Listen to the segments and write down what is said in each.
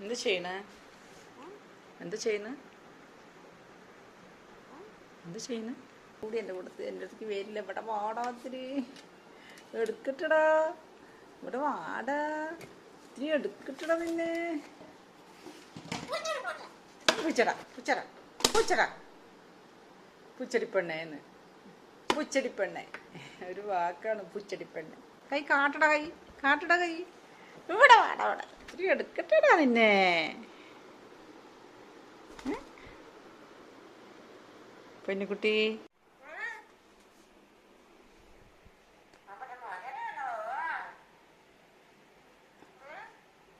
എന്ത് ചെയ്യണേ? എന്ത് ചെയ്യുന്നു എന്ത് ചെയ്യുന്നു കൂടി എന്റെ കൂടത്ത് എന്റെ അടുത്തേക്ക് വരില്ല. ഇവിടെ വാടാ ഇത്തിരി. എടുക്കട്ടടാ. ഇവിടെ വാടാ. ഇത്തിരി എടുക്കട്ടടാ പിന്നെ പൂച്ചട പൂച്ചട പൂച്ചട. പുച്ചടിപ്പെണ്ണേന്ന് പുച്ചടിപ്പെണ്ണെ. ഒരു വാക്കാണ് പുച്ചടിപ്പെണ്ണെ. കൈ കാട്ടട കൈ. കാട്ടട കൈ. ഇവിടെ വാടാ ഇവിടെ. ഇത്തിരി എടുക്കട്ടടാ നിന്നെ? പെണ്ണുകുട്ടി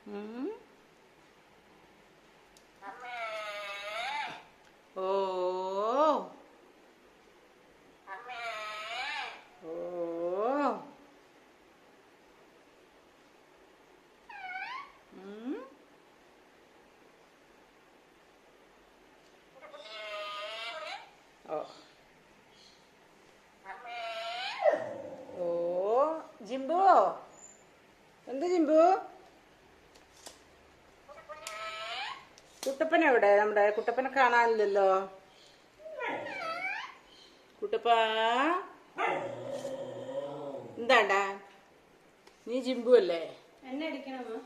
ഉം. ഓ ഓ ഉം. ഓ. ജിംബു എന്ത് ജിംബു കുട്ടപ്പൻ എവിടെ? നമ്മുടെ കുട്ടപ്പനെ കാണാനില്ലല്ലോ. കുട്ടപ്പ. എന്താണ്ടാ? നീ ജിംബു അല്ലേ? എന്നെ അടിക്കണമോ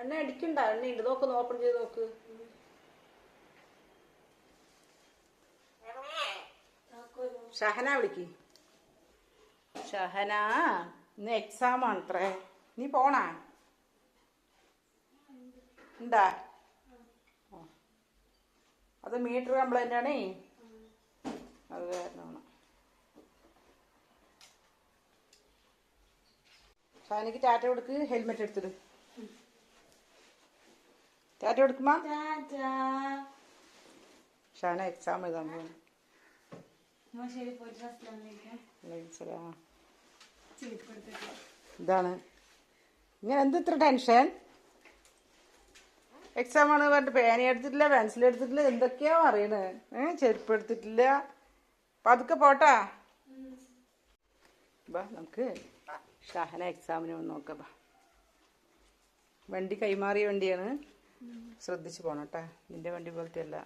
എണ്ണ അടിക്കണ്ട. എണ്ണയുണ്ട് നോക്ക് ഓപ്പൺ ചെയ്ത് നോക്ക്. ഷഹന വിളിക്ക്. ഷഹന ഇന്ന് എക്സാം ആണത്രേ. നീ പോണാ? എന്താ അത് മീറ്റർ കംപ്ലൈന്റ് ആണേ അത് കാരണമാണ് ഷഹനക്ക് ടാറ്റ കൊടുക്ക് ഹെൽമെറ്റ് എടുത്തിട്. ടാറ്റ കൊടുക്കുമ്പോ? ഷാന എക്സാം എഴുതാൻ പോകുന്നു ശരി പോയിട്ട് അസ്ലാമലൈക്കും അലൈക്കും സലാം. ചെരുപ്പ് എടുത്തിട്ട് ഇതാണ്. ഇങ്ങനെ എന്ത് ഇത്ര ടെൻഷൻ എക്സാം ആണ് പറഞ്ഞിട്ട് പേന എടുത്തിട്ടില്ല പെൻസിൽ എടുത്തിട്ടില്ല എന്തൊക്കെയാ അറിയണേ ഏ ചെരുപ്പ് എടുത്തിട്ടില്ല. പതുക്കെ പോട്ടാ? ബാ നമുക്ക് ഷഹന എക്സാമിന് വന്ന് നോക്കാം ബാ. വണ്ടി കൈമാറിയ വണ്ടിയാണ്. ശ്രദ്ധിച്ചു പോണം കേട്ടാ നിന്റെ വണ്ടി പോലത്തെ അല്ല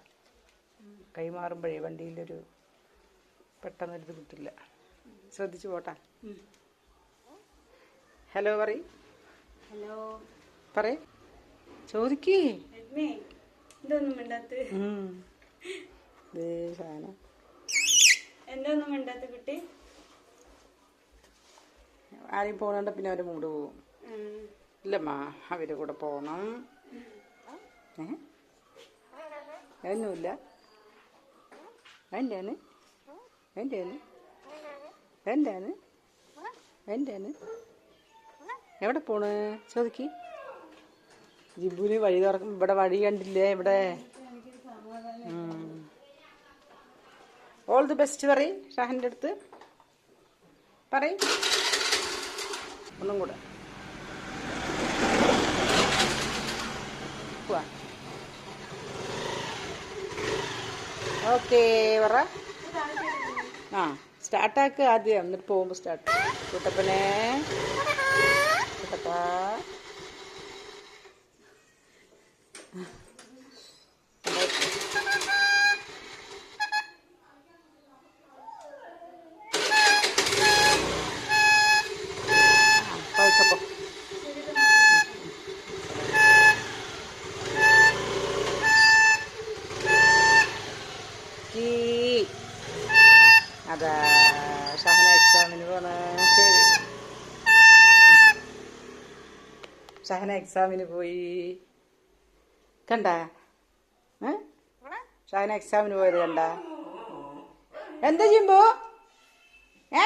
കൈമാറുമ്പോഴേ വണ്ടിയിലൊരു പെട്ടെന്നൊരിത് കിട്ടില്ല ശ്രദ്ധിച്ചു പോട്ടാ. ഹലോ പറയ്. ഹലോ. പറയ്. ചോദിക്കേ. മിണ്ടാത്ത. എന്തൊന്നും മിണ്ടാത്ത കുട്ടി. ആരെയും പോകണ്ട പിന്നെ അവർ മൂട് ഉം. ഇല്ലമ്മാ അവരുടെ കൂടെ പോകണം ഏ? ഒന്നുമില്ല എന്താണ് എന്താണ് എന്താണ് എന്താണ് എവിടെ പോണ്? ചോദിക്ക്. ജിബുവിന് വഴി തുറക്കും ഇവിടെ വഴി കണ്ടില്ലേ ഇവിടെ? ഓൾ ദി ബെസ്റ്റ് പറയും ഷാഹിന്റെ അടുത്ത്. പറയും. ഒന്നും കൂടെ. ഓക്കേ പറ. ആ സ്റ്റാർട്ടാക്ക് ആദ്യം എന്നിട്ട് പോകുമ്പോൾ സ്റ്റാർട്ട് കുട്ടപ്പനെ. കുട്ടപ്പ. പതുക്കപ്പോ അതാ ഷഹന എക്സാമിന് പോണ ശരി. ഷഹന എക്സാമിന് പോയി. കണ്ട? ഷഹന എക്സാമിന് പോയത് കണ്ട? എന്താ ചെയ്യുമ്പോ ഏ?